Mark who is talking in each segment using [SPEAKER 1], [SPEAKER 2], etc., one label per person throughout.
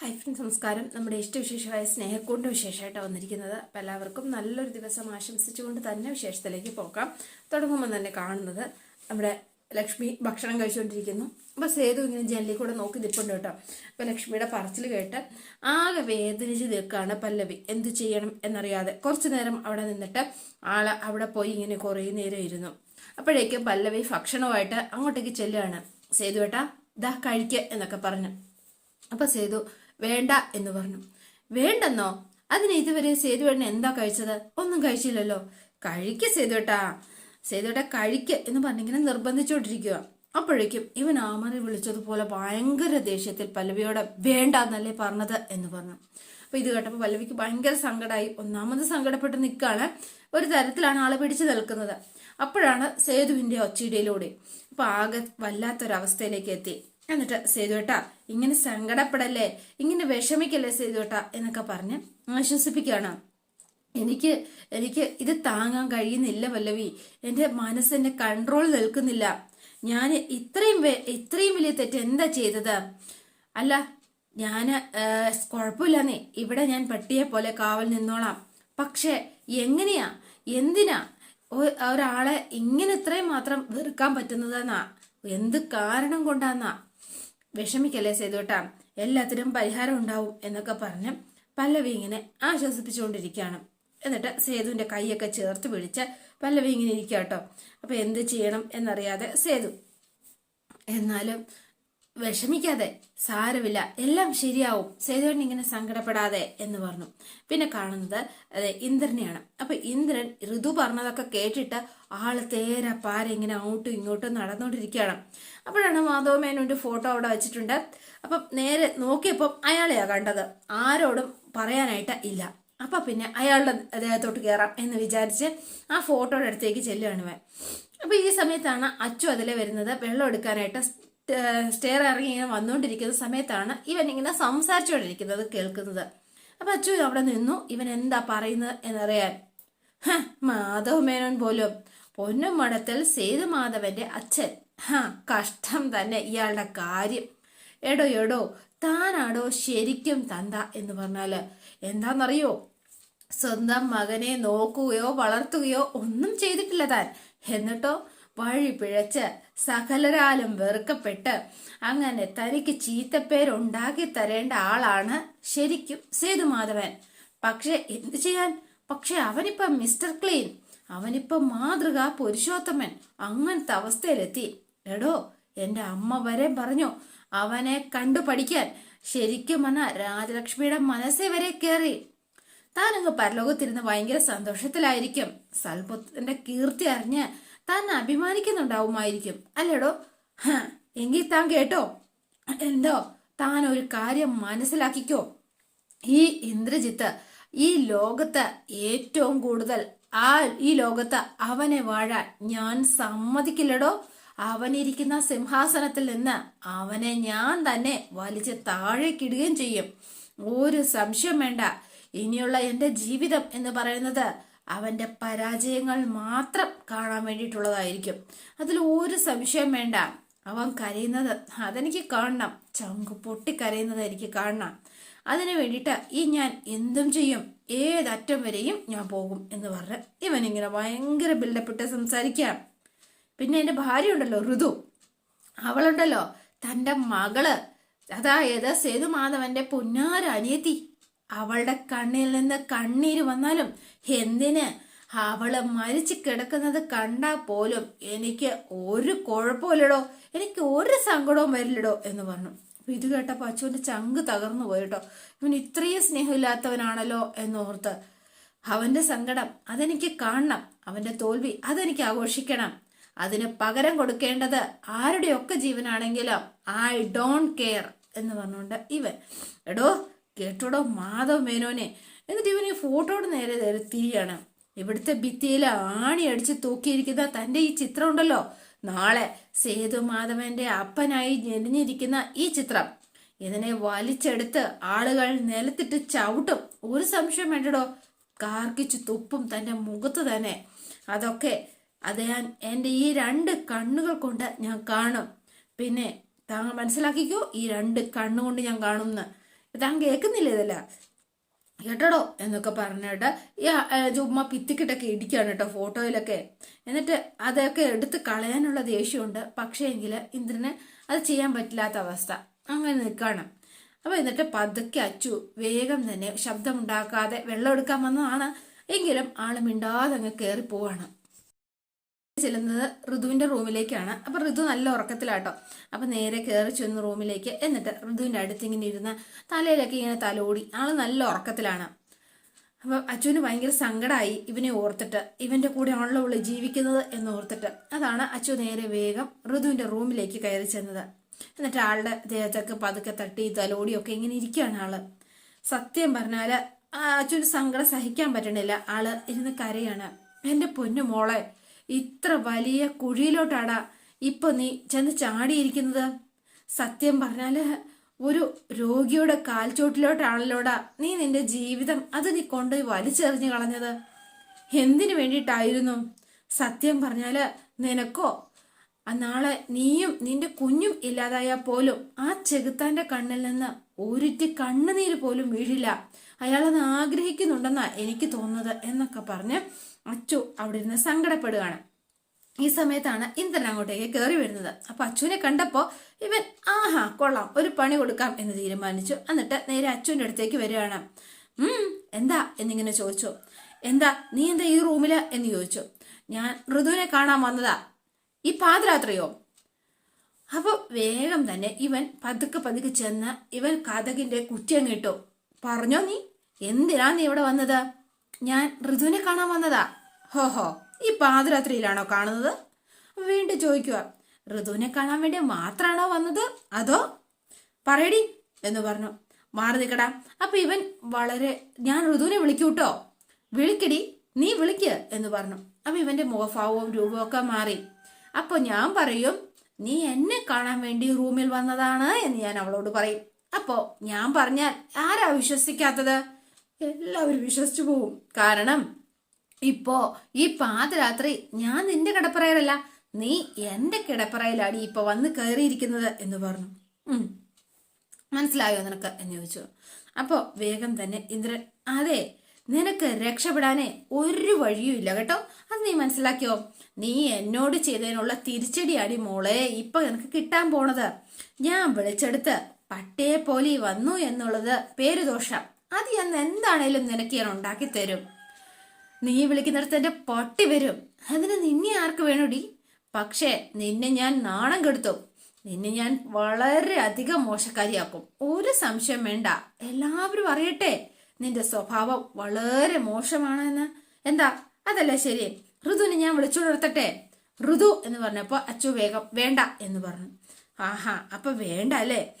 [SPEAKER 1] Hi friends നമസ്കാരം. നമ്മുടെ ഇഷ്ടവിശേഷമായ സ്നേഹക്കൂടിന്റെ വിശേഷമായിട്ട് വന്നിരിക്കുന്നത്. അപ്പോൾ എല്ലാവർക്കും നല്ലൊരു ദിവസം ആശംസിച്ചുകൊണ്ട് തന്നെ വിശേഷത്തിലേക്ക് പോകാം. തുടങ്ങുമ്പോൾ തന്നെ കാണുന്നത് നമ്മുടെ ലക്ഷ്മി ഭക്ഷണം കഴിച്ചുകൊണ്ടിരിക്കുന്നു. അപ്പോൾ സേതു ഇങ്ങനെ ജനലിൽ കൂടെ നോക്കി നിൽപ്പുണ്ട് കേട്ടോ. അപ്പോൾ ലക്ഷ്മിയുടെ പറച്ചിൽ കേട്ട് ആകെ വേദനിച്ച് നിൽക്കുകയാണ് പല്ലവി. എന്ത് ചെയ്യണം എന്നറിയാതെ കുറച്ചു നേരം അവിടെ നിന്നിട്ട് ആളെ അവിടെ പോയി ഇങ്ങനെ കുറേ നേരം ഇരുന്നു. അപ്പോഴേക്കും പല്ലവി ഭക്ഷണമായിട്ട് അങ്ങോട്ടേക്ക് ചെല്ലുകയാണ്. സേതു ഏട്ടാ ദാ കഴിക്കുക എന്നൊക്കെ പറഞ്ഞു. അപ്പോൾ സേതു വേണ്ട എന്ന് പറഞ്ഞു. വേണ്ടെന്നോ? അതിന് ഇതുവരെ സേതുവേട്ടൻ എന്താ കഴിച്ചത്? ഒന്നും കഴിച്ചില്ലല്ലോ. കഴിക്ക സേതുവേട്ടാ. സേതുവേട്ട കഴിക്ക എന്ന് പറഞ്ഞിങ്ങനെ നിർബന്ധിച്ചുകൊണ്ടിരിക്കുക അപ്പോഴേക്കും ഇവൻ ആമറി വിളിച്ചതുപോലെ ഭയങ്കര ദേഷ്യത്തിൽ പല്ലവിയോടെ വേണ്ട എന്നല്ലേ പറഞ്ഞത് എന്ന് പറഞ്ഞു. അപ്പൊ ഇത് കേട്ടപ്പോൾ പല്ലവിക്ക് ഭയങ്കര സങ്കടമായി ഒന്നാമത് സങ്കടപ്പെട്ട് നിൽക്കാണ് ഒരു തരത്തിലാണ് ആളെ പിടിച്ചു നിൽക്കുന്നത്. അപ്പോഴാണ് സേതുവിന്റെ ഒച്ചയിടയിലൂടെ. അപ്പൊ ആകെ വല്ലാത്തൊരവസ്ഥയിലേക്ക് എത്തി. എന്നിട്ട് സേതുവേട്ട ഇങ്ങനെ സങ്കടപ്പെടല്ലേ ഇങ്ങനെ വിഷമിക്കല്ലേ സേതുവേട്ട എന്നൊക്കെ പറഞ്ഞ് ആശ്വസിപ്പിക്കുകയാണ്. എനിക്ക് എനിക്ക് ഇത് താങ്ങാൻ കഴിയുന്നില്ല വല്ലവി. എന്റെ മനസ്സിന്റെ കൺട്രോൾ നിൽക്കുന്നില്ല. ഞാൻ ഇത്രയും ഇത്രയും വലിയ തെറ്റ് എന്താ ചെയ്തത്? അല്ല ഞാൻ കുഴപ്പമില്ലെന്നേ. ഇവിടെ ഞാൻ പട്ടിയെ പോലെ കാവൽ നിന്നോളാം. പക്ഷെ എങ്ങനെയാ? എന്തിനാ? ഒരാളെ ഇങ്ങനെ ഇത്രയും മാത്രം വെറുക്കാൻ പറ്റുന്നതെന്നാ? എന്ത് കാരണം കൊണ്ടാന്നാ? വിഷമിക്കല്ലേ സേതുട്ടാ? എല്ലാത്തിനും പരിഹാരം ഉണ്ടാവും എന്നൊക്കെ പറഞ്ഞ് പല്ലവി ഇങ്ങനെ ആശ്വസിപ്പിച്ചുകൊണ്ടിരിക്കുകയാണ്. എന്നിട്ട് സേതുവിന്റെ കൈയൊക്കെ ചേർത്ത് പിടിച്ച് പല്ലവി ഇങ്ങനെ ഇരിക്കുക കേട്ടോ അപ്പൊ എന്ത് ചെയ്യണം എന്നറിയാതെ സേതു എന്നാലും വിഷമിക്കാതെ സാരമില്ല എല്ലാം ശരിയാവും സേതുവേട്ടൻ ഇങ്ങനെ സങ്കടപ്പെടാതെ എന്ന് പറഞ്ഞു. പിന്നെ കാണുന്നത് അതെ ഇന്ദ്രനെയാണ്. അപ്പൊ ഇന്ദ്രൻ ഋതു പറഞ്ഞതൊക്കെ കേട്ടിട്ട് ആൾ തേര പാര ഇങ്ങനെ അങ്ങോട്ടും ഇങ്ങോട്ടും നടന്നുകൊണ്ടിരിക്കുകയാണ് അപ്പോഴാണ് മാധവമേനോന്റെ ഫോട്ടോ അവിടെ വെച്ചിട്ടുണ്ട്. അപ്പം നേരെ നോക്കിയപ്പോൾ അയാളെയാ കണ്ടത്. ആരോടും പറയാനായിട്ട് ഇല്ല. അപ്പൊ പിന്നെ അയാളുടെ അദ്ദേഹത്തോട്ട് കയറാം എന്ന് വിചാരിച്ച് ആ ഫോട്ടോയുടെ അടുത്തേക്ക് ചെല്ലുകയാണ് അപ്പൊ ഈ സമയത്താണ് അച്ചു അതിലെ വരുന്നത് വെള്ളം എടുക്കാനായിട്ട് സ്റ്റെയർ ഇറങ്ങി ഇങ്ങനെ വന്നുകൊണ്ടിരിക്കുന്ന സമയത്താണ് ഇവൻ ഇങ്ങനെ സംസാരിച്ചുകൊണ്ടിരിക്കുന്നത് കേൾക്കുന്നത്. അപ്പൊ അച്ചു അവിടെ നിന്നു. ഇവൻ എന്താ പറയുന്നത് എന്നറിയാൻ. മാധവ് മേനോൻ പോലും. പൊന്നും മടത്തിൽ സേതു മാധവന്റെ അച്ഛൻ. ഹ കഷ്ടം തന്നെ ഇയാളുടെ കാര്യം. എടോ എടോ താനാടോ ശരിക്കും തന്ത എന്ന് പറഞ്ഞാൽ? എന്താന്നറിയോ? സ്വന്തം മകനെ നോക്കുകയോ വളർത്തുകയോ ഒന്നും ചെയ്തിട്ടില്ല താൻ. എന്നിട്ടോ വഴി പിഴച്ച് സകലരാലും വെറുക്കപ്പെട്ട് അങ്ങനെ തനിക്ക് ചീത്തപ്പേരുണ്ടാക്കി തരേണ്ട ആളാണ് ശരിക്കും സേതുമാധവൻ. പക്ഷെ എന്ത് ചെയ്യാൻ? പക്ഷെ അവനിപ്പം മിസ്റ്റർ ക്ലീൻ അവനിപ്പം മാതൃക പുരുഷോത്തമൻ അങ്ങനത്തെ അവസ്ഥയിലെത്തി. എടോ എന്റെ അമ്മ വരെ പറഞ്ഞു അവനെ കണ്ടു പഠിക്കാൻ ശരിക്കും എന്ന രാജലക്ഷ്മിയുടെ മനസ്സേ വരെ കയറി താനങ്ങ് പരലോകത്തിരുന്ന് ഭയങ്കര സന്തോഷത്തിലായിരിക്കും. സൽപുത്രന്റെ കീർത്തി അറിഞ്ഞ് താൻ അഭിമാനിക്കുന്നുണ്ടാവുമായിരിക്കും. അല്ലേടോ? എങ്കിൽ താൻ കേട്ടോ? എന്തോ? താൻ ഒരു കാര്യം മനസ്സിലാക്കിക്കോ. ഈ ഇന്ദ്രജിത്ത് ഈ ലോകത്ത് ഏറ്റവും കൂടുതൽ ആ ഈ ലോകത്ത് അവനെ വാഴാൻ ഞാൻ സമ്മതിക്കില്ലടോ? അവനിരിക്കുന്ന സിംഹാസനത്തിൽ നിന്ന് അവനെ ഞാൻ തന്നെ വലിച്ച് താഴേക്കിടുകയും ചെയ്യും. ഒരു സംശയം വേണ്ട. ഇനിയുള്ള എന്റെ ജീവിതം എന്ന് പറയുന്നത് അവന്റെ പരാജയങ്ങൾ മാത്രം കാണാൻ വേണ്ടിയിട്ടുള്ളതായിരിക്കും. അതിൽ ഒരു സംശയം വേണ്ട. അവൻ കരയുന്നത് അതെനിക്ക് കാണണം. ചങ്കു പൊട്ടി കരയുന്നത് എനിക്ക് കാണണം. അതിനു വേണ്ടിയിട്ട് ഈ ഞാൻ എന്തും ചെയ്യും. ഏതറ്റം വരെയും ഞാൻ പോകും എന്ന് പറഞ്ഞ് ഇവനിങ്ങനെ ഭയങ്കര ബിൽഡപ്പിട്ട് സംസാരിക്കാം പിന്നെ എന്റെ ഭാര്യ ഉണ്ടല്ലോ ഋതു. അവളുണ്ടല്ലോ തന്റെ മകൾ. അതായത് സേതുമാധവന്റെ പുന്നാര അനിയത്തി അവളുടെ കണ്ണിൽ നിന്ന് കണ്ണീര് വന്നാലും എന്തിന്? അവൾ മരിച്ചു കിടക്കുന്നത് കണ്ടാ പോലും എനിക്ക് ഒരു കുഴപ്പമില്ലടോ. എനിക്ക് ഒരു സങ്കടവും വരില്ലടോ എന്ന് പറഞ്ഞു. ഇത് കേട്ടപ്പോ അച്ഛന്റെ ചങ്ക് തകർന്നു പോയിട്ടോ. ഇവൻ ഇത്രയും സ്നേഹമില്ലാത്തവനാണല്ലോ എന്നോർത്ത്. അവന്റെ സങ്കടം അതെനിക്ക് കാണണം. അവന്റെ തോൽവി അതെനിക്ക് ആഘോഷിക്കണം. അതിന് പകരം കൊടുക്കേണ്ടത് ആരുടെയൊക്കെ ജീവനാണെങ്കിലും ഐ ഡോണ്ട് കെയർ എന്ന് പറഞ്ഞുകൊണ്ട് ഇവൻ എടോ കേട്ടോടോ മാധവ് മേനോനെ. എന്നിട്ട് ഇവനീ ഫോട്ടോയുടെ നേരെ നേരെ തിരിയാണ്. ഇവിടുത്തെ ഭിത്തിയിൽ ആണി അടിച്ച് തൂക്കിയിരിക്കുന്ന തന്റെ ഈ ചിത്രം ഉണ്ടല്ലോ. നാളെ സേതു മാധവന്റെ അപ്പനായി ഞെരിഞ്ഞിരിക്കുന്ന ഈ ചിത്രം. ഇതിനെ വലിച്ചെടുത്ത് ആളുകൾ നിലത്തിട്ട് ചവിട്ടും. ഒരു സംശയം വേണ്ടടോ? കാർക്കിച്ച് തുപ്പും തന്റെ മുഖത്ത് തന്നെ. അതൊക്കെ അത് ഞാൻ എന്റെ ഈ രണ്ട് കണ്ണുകൾ കൊണ്ട് ഞാൻ കാണും. പിന്നെ താങ്കൾ മനസ്സിലാക്കിക്കോ? ഈ രണ്ട് കണ്ണുകൊണ്ട് ഞാൻ കാണുമെന്ന് താൻ കേൾക്കുന്നില്ല ഇതല്ല? കേട്ടടോ? എന്നൊക്കെ പറഞ്ഞിട്ട് ഈ ചുമ്മാ പിത്തിക്കിട്ടൊക്കെ ഇടിക്കുകയാണ് കേട്ടോ ഫോട്ടോയിലൊക്കെ. എന്നിട്ട് അതൊക്കെ എടുത്ത് കളയാനുള്ള ദേഷ്യമുണ്ട്. പക്ഷേ എങ്കിൽ ഇന്ദ്രന് അത് ചെയ്യാൻ പറ്റില്ലാത്ത അവസ്ഥ. അങ്ങനെ നിൽക്കുകയാണ് അപ്പൊ എന്നിട്ട് പതുക്കെ അച്ചു വേഗം തന്നെ ശബ്ദമുണ്ടാക്കാതെ വെള്ളം എടുക്കാൻ വന്നതാണ്. എങ്കിലും ആൾ മിണ്ടാതെ അങ്ങ് കയറി പോവാണ് ചെല്ലുന്നത് ഋതുവിന്റെ റൂമിലേക്കാണ്. അപ്പൊ ഋതു നല്ല ഉറക്കത്തിലാട്ടോ. അപ്പൊ നേരെ കയറി ചെന്ന് റൂമിലേക്ക് എന്നിട്ട് ഋതുവിന്റെ അടുത്ത് ഇങ്ങനെ ഇരുന്ന് തലയിലൊക്കെ ഇങ്ങനെ തലോടി. ആൾ നല്ല ഉറക്കത്തിലാണ്. അപ്പൊ അച്ചുവിന് ഭയങ്കര സങ്കടമായി ഇവനെ ഓർത്തിട്ട് ഇവന്റെ കൂടെ ആണല്ലോ ഉള്ളു ജീവിക്കുന്നത് എന്ന് ഓർത്തിട്ട്. അതാണ് അച്ചു നേരെ വേഗം ഋതുവിന്റെ റൂമിലേക്ക് കയറി ചെന്നത്. എന്നിട്ട് ആളുടെ ദേഹത്തൊക്കെ പതുക്കെ തട്ടി തലോടിയൊക്കെ ഇങ്ങനെ ഇരിക്കുകയാണ് ആൾ. സത്യം പറഞ്ഞാൽ അച്ഛന് സങ്കടം സഹിക്കാൻ പറ്റണില്ല. ആൾ ഇരുന്ന് കരയാണ്. എന്റെ പൊന്നു മോളെ ഇത്ര വലിയ കുഴിയിലോട്ടാടാ ഇപ്പൊ നീ ചെന്ന് ചാടിയിരിക്കുന്നത്. സത്യം പറഞ്ഞാൽ ഒരു രോഗിയുടെ കാൽച്ചോട്ടിലോട്ടാണല്ലോടാ നീ നിന്റെ ജീവിതം അത് നീ കൊണ്ടുപോയി വലിച്ചെറിഞ്ഞു കളഞ്ഞത്. എന്തിനു വേണ്ടിയിട്ടായിരുന്നു? സത്യം പറഞ്ഞാൽ നിനക്കോ? നാളെ നീയും നിന്റെ കുഞ്ഞും ഇല്ലാതായാൽ പോലും ആ ചെകുത്താന്റെ കണ്ണിൽ നിന്ന് ഒരിറ്റി കണ്ണുനീര് പോലും വീഴില്ല. അയാളത് ആഗ്രഹിക്കുന്നുണ്ടെന്നാ എനിക്ക് തോന്നുന്നത് എന്നൊക്കെ പറഞ്ഞ് അച്ചു അവിടെ ഇരുന്ന് സങ്കടപ്പെടുകയാണ്. ഈ സമയത്താണ് ഇന്ദ്രൻ അങ്ങോട്ടേക്ക് കയറി വരുന്നത്. അപ്പൊ അച്ചുവിനെ കണ്ടപ്പോ ഇവൻ ആഹാ കൊള്ളാം ഒരു പണി കൊടുക്കാം എന്ന് തീരുമാനിച്ചു. എന്നിട്ട് നേരെ അച്ചുവിന്റെ അടുത്തേക്ക് വരികയാണ്. ഉം എന്താ? എന്നിങ്ങനെ ചോദിച്ചു. എന്താ നീ എന്താ ഈ റൂമിൽ? എന്ന് ചോദിച്ചു. ഞാൻ ഋതുവിനെ കാണാൻ വന്നതാ. ഈ പാതിരാത്രിയോ? അപ്പൊ വേഗം തന്നെ ഇവൻ പതുക്കെ പതുക്കെ ചെന്ന് ഇവൻ കഥകിന്റെ കുറ്റിയങ്ങിട്ടു പറഞ്ഞോ നീ? എന്തിനാ നീ ഇവിടെ വന്നത്? ഞാൻ ഋതുവിനെ കാണാൻ വന്നതാ. ഹോ ഹോ. ഈ പാതിരാത്രിയിലാണോ കാണുന്നത്? വീണ്ടും ചോദിക്കുക. ഋതുവിനെ കാണാൻ വേണ്ടി മാത്രമാണോ വന്നത്? അതോ? പറയടി എന്ന് പറഞ്ഞു. മാറി നിൽക്കടാ. അപ്പൊ ഇവൻ വളരെ ഞാൻ ഋതുവിനെ വിളിക്കൂട്ടോ? വിളിക്കടി നീ വിളിക്ക് എന്ന് പറഞ്ഞു. അപ്പൊ ഇവന്റെ മുഖഭാവവും രൂപവും ഒക്കെ മാറി. അപ്പൊ ഞാൻ പറയും നീ എന്നെ കാണാൻ വേണ്ടി റൂമിൽ വന്നതാണ് എന്ന് ഞാൻ അവളോട് പറയും. അപ്പോ ഞാൻ പറഞ്ഞാൽ ആരാ വിശ്വസിക്കാത്തത്? എല്ലാവരും വിശ്വസിച്ചു പോവും. കാരണം ഇപ്പോ ഈ പാതിരാത്രി ഞാൻ നിന്റെ കിടപ്പറയിലല്ല നീ എന്റെ കിടപ്പറയിലാണ് ഇപ്പൊ വന്ന് കയറിയിരിക്കുന്നത് എന്ന് പറഞ്ഞു. മനസ്സിലായോ നിനക്ക്? എന്ന് ചോദിച്ചു. അപ്പോ വേഗം തന്നെ ഇന്ദ്രൻ അതെ നിനക്ക് രക്ഷപ്പെടാനേ ഒരു വഴിയും ഇല്ല കേട്ടോ. അത് നീ മനസ്സിലാക്കിയോ? നീ എന്നോട് ചെയ്തതിനുള്ള തിരിച്ചടിയാടി മോളെ ഇപ്പൊ നിനക്ക് കിട്ടാൻ പോണത്. ഞാൻ വിളിച്ചെടുത്ത് പട്ടയെ പോലെ വന്നു എന്നുള്ളത് പേരുദോഷം. അത് ഞാൻ എന്താണേലും നിനക്ക് ഞാൻ ഉണ്ടാക്കി തരും. നീ വിളിക്കുന്നിടത്ത് എന്റെ പൊട്ടി വരും. അതിന് നിന്നെ ആർക്ക് വേണോടി? പക്ഷേ നിന്നെ ഞാൻ നാണം കെടുത്തും. നിന്നെ ഞാൻ വളരെ അധികം മോശക്കാരിയാക്കും. ഒരു സംശയം വേണ്ട. എല്ലാവരും അറിയട്ടെ. നിന്റെ സ്വഭാവം വളരെ മോശമാണെന്ന്. എന്താ? അതല്ലേ ശരി. ഋതുവിനെ ഞാൻ വിളിച്ചുണർത്തട്ടെ. ഋതു എന്ന് പറഞ്ഞപ്പോൾ അച്ചു വേഗം വേണ്ട എന്ന് പറഞ്ഞു. ആഹാ അപ്പൊ വേണ്ട അല്ലേ?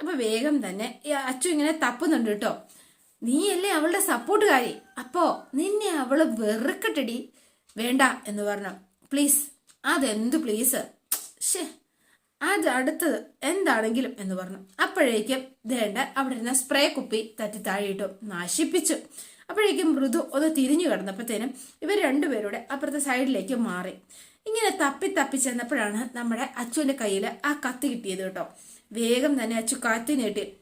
[SPEAKER 1] അപ്പൊ വേഗം തന്നെ അച്ചു ഇങ്ങനെ തപ്പുന്നുണ്ട് കേട്ടോ. നീയല്ലേ അവളുടെ സപ്പോർട്ടുകാരി? അപ്പോ നിന്നെ അവൾ വെറുക്കട്ടടി. വേണ്ട എന്ന് പറഞ്ഞു. പ്ലീസ് അതെന്ത് പ്ലീസ്? ഷേ അത് അടുത്തത് എന്താണെങ്കിലും എന്ന് പറഞ്ഞു. അപ്പോഴേക്കും ദേണ്ട അവിടെ ഇരുന്ന സ്പ്രേ കുപ്പി തട്ടി താഴെയിട്ടു നാശിപ്പിച്ചു. അപ്പോഴേക്കും മൃദു ഒന്ന് തിരിഞ്ഞു കിടന്നപ്പോഴത്തേനും ഇവർ രണ്ടുപേരുടെ അപ്പുറത്തെ സൈഡിലേക്ക് മാറി. ഇങ്ങനെ തപ്പി തപ്പി ചെന്നപ്പോഴാണ് നമ്മുടെ അച്ചുവിന്റെ കയ്യിൽ ആ കത്തി കിട്ടിയത് കേട്ടോ. വേഗം തന്നെ അച്ചു കാത്തി നീട്ടി.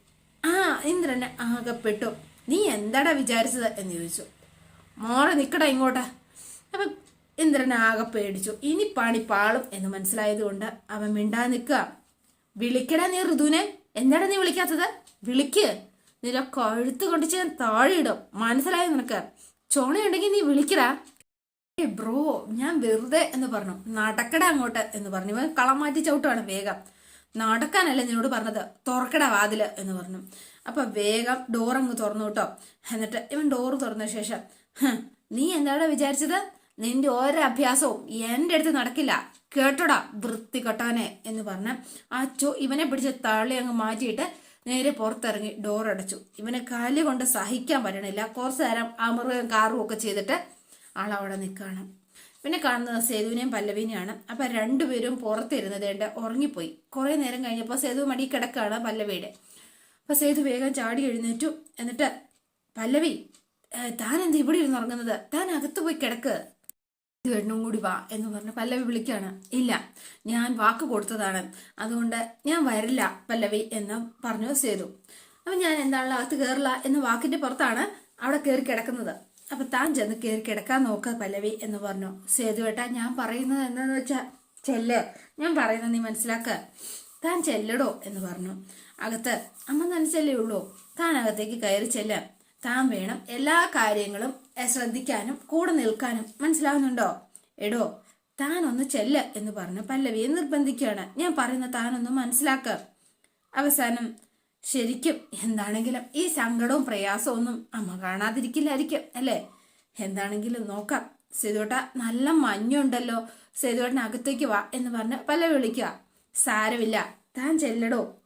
[SPEAKER 1] ആ ഇന്ദ്രനെ ആകപ്പെട്ടു. നീ എന്താടാ വിചാരിച്ചത്? എന്ന് ചോദിച്ചു. മോളെ നിൽക്കടാ ഇങ്ങോട്ട്. അപ്പൊ ഇന്ദ്രൻ ആകെ പേടിച്ചു. ഇനി പണി പാളും എന്ന് മനസ്സിലായത് കൊണ്ട് അവൻ മിണ്ടാ നിൽക്കുക. വിളിക്കടാ നീ ഋതുവിനെ. എന്താടാ നീ വിളിക്കാത്തത്? വിളിക്ക്. നിന്റെ കഴുത്ത് കൊണ്ട് ഞാൻ താഴെയിടും മനസ്സിലായോ നിനക്ക്? ചോണയുണ്ടെങ്കിൽ നീ വിളിക്കടാ. ഏ ബ്രോ ഞാൻ വെറുതെ എന്ന് പറഞ്ഞു. നടക്കടാ അങ്ങോട്ട് എന്ന് പറഞ്ഞു. ഇവൻ കളം മാറ്റി ചവിട്ടുവാണ് വേഗം. നടക്കാനല്ല നിന്നോട് പറഞ്ഞത്. തുറക്കടാ വാതിൽ എന്ന് പറഞ്ഞു. അപ്പൊ വേഗം ഡോർ അങ്ങ് തുറന്നു കേട്ടോ. എന്നിട്ട് ഇവൻ ഡോർ തുറന്ന ശേഷം നീ എന്താടാ വിചാരിച്ചത്? നിന്റെ ഓരോ അഭ്യാസവും എന്റെ അടുത്ത് നടക്കില്ല. കേട്ടോടാ വൃത്തി കെട്ടാനെ എന്ന് പറഞ്ഞ് ചോ ഇവനെ പിടിച്ച് തള്ളി അങ്ങ് മാറ്റിയിട്ട് നേരെ പുറത്തിറങ്ങി ഡോർ അടച്ചു ഇവനെ കാൽ കൊണ്ട് സഹിക്കാൻ പറ്റണില്ല. കുറച്ചു നേരം അമറുകയും കാറും ഒക്കെ ചെയ്തിട്ട് ആളവിടെ നിൽക്കുകയാണ് പിന്നെ കാണുന്നത് സേതുവിനെയും പല്ലവിനെയാണ്. അപ്പൊ രണ്ടുപേരും പുറത്തിരുന്നത് ഉറങ്ങിപ്പോയി. കുറെ നേരം കഴിഞ്ഞപ്പോൾ സേതു മടി കിടക്കാണ് പല്ലവിയുടെ. അപ്പൊ സേതു വേഗം ചാടി എഴുന്നേറ്റു. എന്നിട്ട് പല്ലവി "ഏ, താൻ എന്താ ഇവിടെ ഇരുന്ന് ഉറങ്ങുന്നത്? താൻ അകത്ത് പോയി കിടക്ക്. എണ്ണും കൂടി വാ എന്ന് പറഞ്ഞ് പല്ലവി വിളിക്കാണ് ഇല്ല ഞാൻ വാക്ക് കൊടുത്തതാണ്. അതുകൊണ്ട് ഞാൻ വരില്ല പല്ലവി എന്ന് പറഞ്ഞു സേതു അപ്പൊ ഞാൻ എന്താണ് അകത്ത് കയറില്ല എന്ന വാക്കിന്റെ പുറത്താണ് അവിടെ കയറി കിടക്കുന്നത്. അപ്പൊ താൻ ചെന്ന് കയറി കിടക്കാൻ നോക്ക പല്ലവി എന്ന് പറഞ്ഞു. സേതു ഏട്ടാ ഞാൻ പറയുന്നത് എന്താന്ന് വെച്ചാ ചെല്ല്. ഞാൻ പറയുന്നത് നീ മനസ്സിലാക്ക. താൻ ചെല്ലടോ എന്ന് പറഞ്ഞു. അകത്ത്. അമ്മ നനച്ചല്ലേ ഉള്ളൂ. താൻ അകത്തേക്ക് കയറി ചെല്ലാൻ താൻ വേണം എല്ലാ കാര്യങ്ങളും ശ്രദ്ധിക്കാനും കൂടെ നിൽക്കാനും. മനസ്സിലാവുന്നുണ്ടോ? എടോ താൻ ഒന്ന് ചെല്ല എന്ന് പറഞ്ഞ പല്ലവിയെ നിർബന്ധിക്കുകയാണ്. ഞാൻ പറയുന്ന താനൊന്ന് മനസ്സിലാക്ക. അവസാനം ശരിക്കും എന്താണെങ്കിലും ഈ സങ്കടവും പ്രയാസവും ഒന്നും അമ്മ കാണാതിരിക്കില്ലായിരിക്കും അല്ലേ? എന്താണെങ്കിലും നോക്കാം. സേതുവേട്ട നല്ല മഞ്ഞുണ്ടല്ലോ. സേതുവേട്ടൻ അകത്തേക്ക് വാ എന്ന് പറഞ്ഞ് പല്ലവി വിളിക്കുക. സാരമില്ല. താൻ ചെല്ലടോ.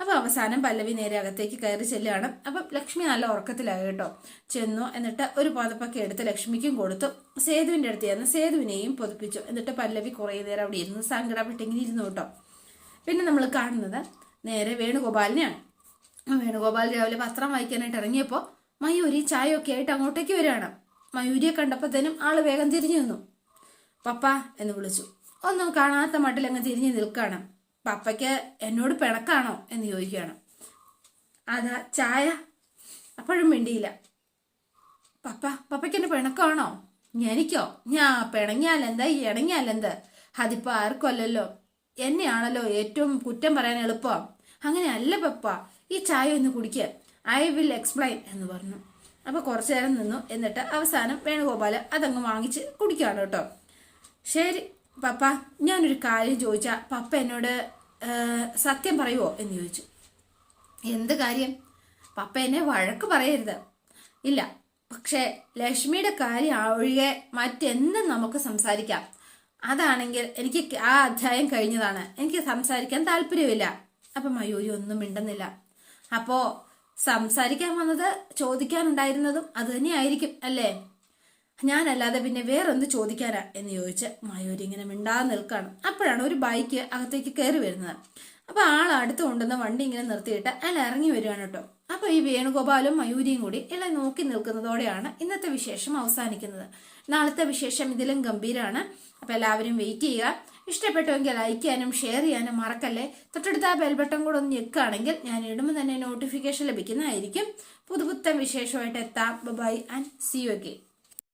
[SPEAKER 1] അപ്പൊ അവസാനം പല്ലവി നേരെ അകത്തേക്ക് കയറി ചെല്ലുകയാണ്. അപ്പൊ ലക്ഷ്മി നല്ല ഉറക്കത്തിലായി കേട്ടോ. ചെന്നു എന്നിട്ട് ഒരു പാതപ്പൊക്കെ എടുത്ത് ലക്ഷ്മിക്കും കൊടുത്തു. സേതുവിന്റെ അടുത്ത് ചെന്ന് സേതുവിനെയും പൊതിപ്പിച്ചു. എന്നിട്ട് പല്ലവി കുറേ നേരം അവിടെ ഇരുന്ന്. സങ്കടപ്പെട്ടെങ്കിൽ ഇരുന്നു കേട്ടോ. പിന്നെ നമ്മൾ കാണുന്നത് നേരെ വേണുഗോപാലിനെയാണ്. വേണുഗോപാൽ രാവിലെ പത്രം വായിക്കാനായിട്ട് ഇറങ്ങിയപ്പോൾ മയൂരി ചായയൊക്കെ ആയിട്ട് അങ്ങോട്ടേക്ക് വരികയാണ്. മയൂരിയെ കണ്ടപ്പോഴത്തേനും ആൾ വേഗം തിരിഞ്ഞു നിന്നു. പപ്പ എന്ന് വിളിച്ചു. ഒന്നും കാണാത്ത മട്ടിൽ അങ്ങ് തിരിഞ്ഞു നിൽക്കുകയാണ്. പപ്പയ്ക്ക് എന്നോട് പിണക്കാണോ എന്ന് ചോദിക്കുകയാണ്. അതാ ചായ. അപ്പോഴും മിണ്ടിയില്ല. പപ്പ പപ്പയ്ക്ക് എന്നെ പിണക്കാണോ എനിക്കോ? ഞാ പിണങ്ങിയാലെന്താ ഇണങ്ങിയാലെന്ത് അതിപ്പോൾ ആർക്കുമല്ലല്ലോ എന്നെയാണല്ലോ ഏറ്റവും കുറ്റം പറയാൻ എളുപ്പം. അങ്ങനെയല്ല പപ്പ ഈ ചായ ഒന്ന് കുടിക്കുക ഐ വിൽ എക്സ്പ്ലെയിൻ എന്ന് പറഞ്ഞു. അപ്പൊ കുറച്ചു നേരം നിന്നു. എന്നിട്ട് അവസാനം വേണുഗോപാൽ അതങ്ങ് വാങ്ങിച്ച് കുടിക്കുകയാണ് കേട്ടോ. ശരി. പപ്പ ഞാനൊരു കാര്യം ചോദിച്ചാ പപ്പ എന്നോട് സത്യം പറയുവോ എന്ന് ചോദിച്ചു. എന്ത് കാര്യം? പപ്പ എന്നെ വഴക്ക് പറയരുത്. ഇല്ല പക്ഷേ ലക്ഷ്മിയുടെ കാര്യം ഒഴികെ മറ്റെന്നും നമുക്ക് സംസാരിക്കാം. അതാണെങ്കിൽ എനിക്ക് ആ അധ്യായം കഴിഞ്ഞതാണ്. എനിക്ക് സംസാരിക്കാൻ താല്പര്യമില്ല. അപ്പൊ മയൂരി ഒന്നും മിണ്ടുന്നില്ല. അപ്പോൾ സംസാരിക്കാൻ വന്നത് ചോദിക്കാനുണ്ടായിരുന്നതും അത് തന്നെയായിരിക്കും അല്ലേ? ഞാനല്ലാതെ പിന്നെ വേറെന്ത് ചോദിക്കാനാ? എന്ന് ചോദിച്ച് മയൂരി ഇങ്ങനെ മിണ്ടാതെ നിൽക്കാണ്. അപ്പോഴാണ് ഒരു ബൈക്ക് അകത്തേക്ക് കയറി വരുന്നത്. അപ്പൊ ആൾ അടുത്ത് കൊണ്ടുവന്ന വണ്ടി ഇങ്ങനെ നിർത്തിയിട്ട് അയാൾ ഇറങ്ങി വരികയാണ് കേട്ടോ. അപ്പൊ ഈ വേണുഗോപാലും മയൂരിയും കൂടി എല്ലാം നോക്കി നിൽക്കുന്നതോടെയാണ് ഇന്നത്തെ വിശേഷം അവസാനിക്കുന്നത്. നാളത്തെ വിശേഷം ഇതിലും ഗംഭീരമാണ് അപ്പൊ എല്ലാവരും വെയിറ്റ് ചെയ്യുക. ഇഷ്ടപ്പെട്ടുവെങ്കിൽ ലൈക്ക് ചെയ്യാനും ഷെയർ ചെയ്യാനും മറക്കല്ലേ? തൊട്ടടുത്ത ആ ബെൽബട്ടൺ കൂടെ ഒന്ന് ഞെക്കുകയാണെങ്കിൽ ഞാൻ ഇടുമ്പോൾ തന്നെ നോട്ടിഫിക്കേഷൻ ലഭിക്കുന്നതായിരിക്കും. പുതുപുത്തൻ വിശേഷമായിട്ട് എത്താം. Bye and see you again